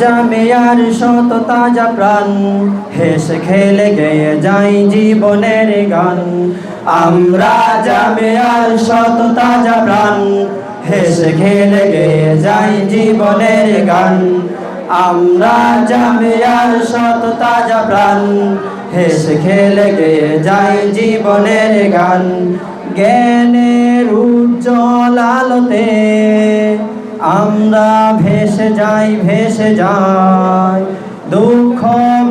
জামিয়ার শত তাজা প্রাণ, হেসে খেলে গেয়ে যাই জীবনের গান। আমরা জামিয়ার শত তাজা প্রাণ, হেসে খেলে গেয়ে যাই জীবনের গান। আমরা জামিয়ার শত তাজা প্রাণ, হেসে খেলে গেয়ে যাই জীবনের গান। জ্ঞানের উজ্জ্বল আলোতে আমরা ভেসে যাই ভেসে যাই। দুঃখ,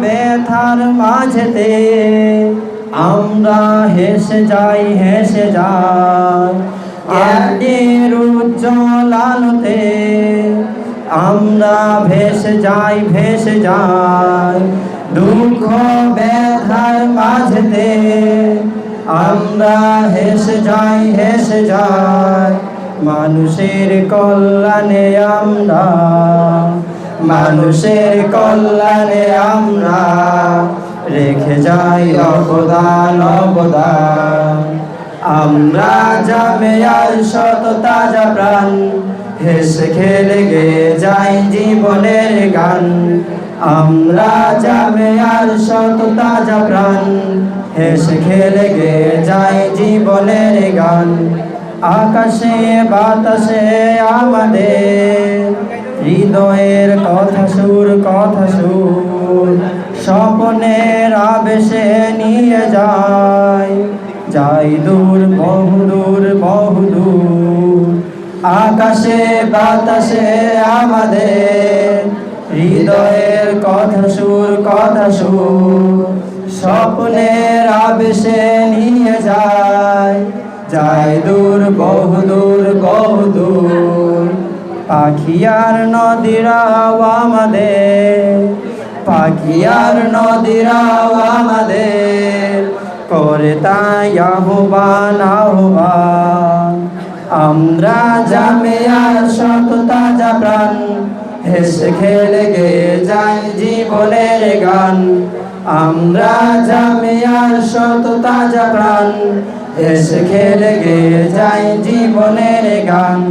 ব্যথার মাঝেতে আমরা হেসে যাই হেসে যাই। জ্ঞানের উজ্জ্বল আলোতে আমরা ভেসে যাই ভেসে যাই। দুঃখ, ব্যথার মাঝেতে আমরা হেসে যাই হেসে যাই। মানুষের কল্যাণে আমরা, মানুষের কল্যাণে আমরা রেখে যাই অবদান অবদান। আমরা যাবে আর শত তাজা প্রাণ, হেসে খেলে গে যাই জীবনের গান। আমরা যাবে আর শত তাজা প্রাণ, হেসে খেলে গে যাই জীবনের গান। আকাশে, বাতাসে আমাদের হৃদয়ের কথা সুর কথা সুর। স্বপ্নের আবেশে নিয়ে যায়। যাই দূর, বহু দূর বহু দূর। আকাশে, বাতাসে আমাদের হৃদয়ের কথা সুর কথা সুর। স্বপ্নের আবেশে নিয়ে যায়। যায় দূর, বহু দূর বহু দূর। পাখিয়ার নদীরাও আমাদের, পাখিয়ার নদীরাও আমাদের। করে তাই আহ্বান আহ্বান। আমরা জামে আর শত তাজা প্রাণ, হেসে খেলে গে যাই জীবনের গান। আমরা জামে আর শত তাজা প্রাণ হেসে খেলে গেয়ে যাই জীবনের গান।